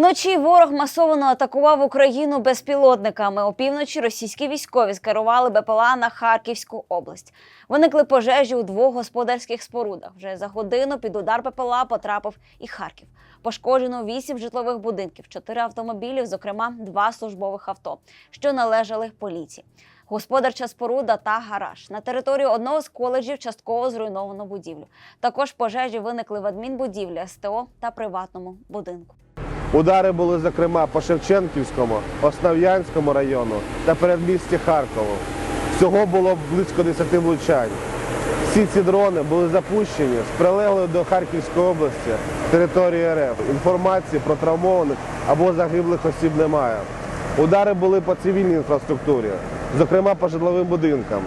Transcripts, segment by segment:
Вночі ворог масово атакував Україну безпілотниками. Опівночі російські військові скерували БПЛА на Харківську область. Виникли пожежі у двох господарських спорудах. Вже за годину під удар БПЛА потрапив і Харків. Пошкоджено вісім житлових будинків, чотири автомобілів, зокрема два службових авто, що належали поліції. Господарча споруда та гараж. На території одного з коледжів частково зруйновано будівлю. Також пожежі виникли в адмінбудівлі СТО та приватному будинку. Удари були, зокрема, по Шевченківському, Основ'янському району та передмісті Харкову. Всього було близько 10 влучань. Всі ці дрони були запущені з прилеглої до Харківської області території РФ. Інформації про травмованих або загиблих осіб немає. Удари були по цивільній інфраструктурі, зокрема по житловим будинкам.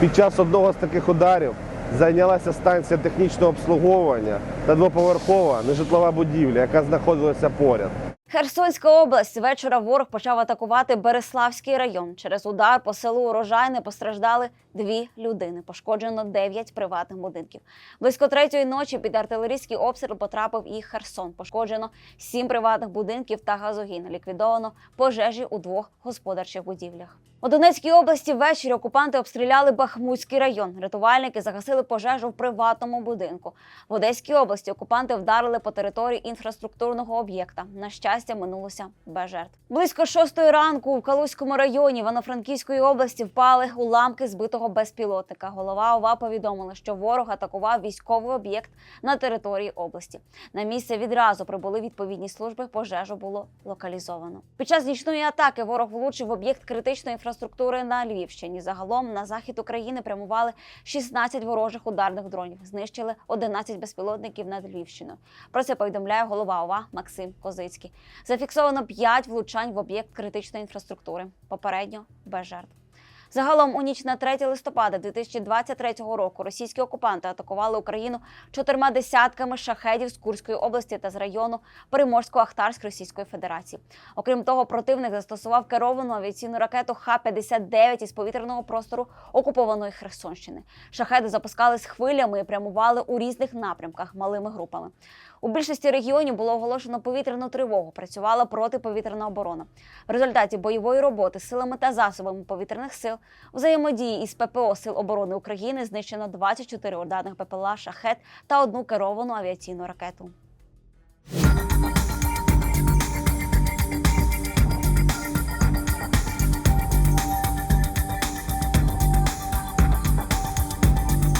Під час одного з таких ударів зайнялася станція технічного обслуговування та двоповерхова нежитлова будівля, яка знаходилася поряд. Херсонська область вечора ворог почав атакувати Береславський район. Через удар по селу Урожайне постраждали дві людини. Пошкоджено дев'ять приватних будинків. Близько третьої ночі під артилерійський обстріл потрапив і Херсон. Пошкоджено сім приватних будинків та газогін. Ліквідовано пожежі у двох господарчих будівлях. У Донецькій області ввечері окупанти обстріляли Бахмутський район. Рятувальники загасили пожежу в приватному будинку. В Одеській області окупанти вдарили по території інфраструктурного об'єкта. На щастя, минулося без жертв. Близько шостої ранку у Калузькому районі Івано-Франківської області впали уламки збитого безпілотника. Голова ОВА повідомила, що ворог атакував військовий об'єкт на території області. На місце відразу прибули відповідні служби. Пожежу було локалізовано. Під час нічної атаки ворог влучив в об'єкт критичної інфраструктури на Львівщині. Загалом на захід України прямували 16 ворожих ударних дронів. Знищили 11 безпілотників над Львівщиною. Про це повідомляє голова ОВА Максим Козицький. Зафіксовано 5 влучань в об'єкт критичної інфраструктури. Попередньо без жертв. Загалом у ніч на 3 листопада 2023 року російські окупанти атакували Україну чотирма десятками шахедів з Курської області та з району Приморсько-Ахтарськ Російської Федерації. Окрім того, противник застосував керовану авіаційну ракету Х-59 із повітряного простору окупованої Херсонщини. Шахеди запускались хвилями і прямували у різних напрямках малими групами. У більшості регіонів було оголошено повітряну тривогу. Працювала протиповітряна оборона. В результаті бойової роботи силами та засобами повітряних сил взаємодії із ППО Сил оборони України знищено 24 ударних ППЛА «Шахет» та одну керовану авіаційну ракету.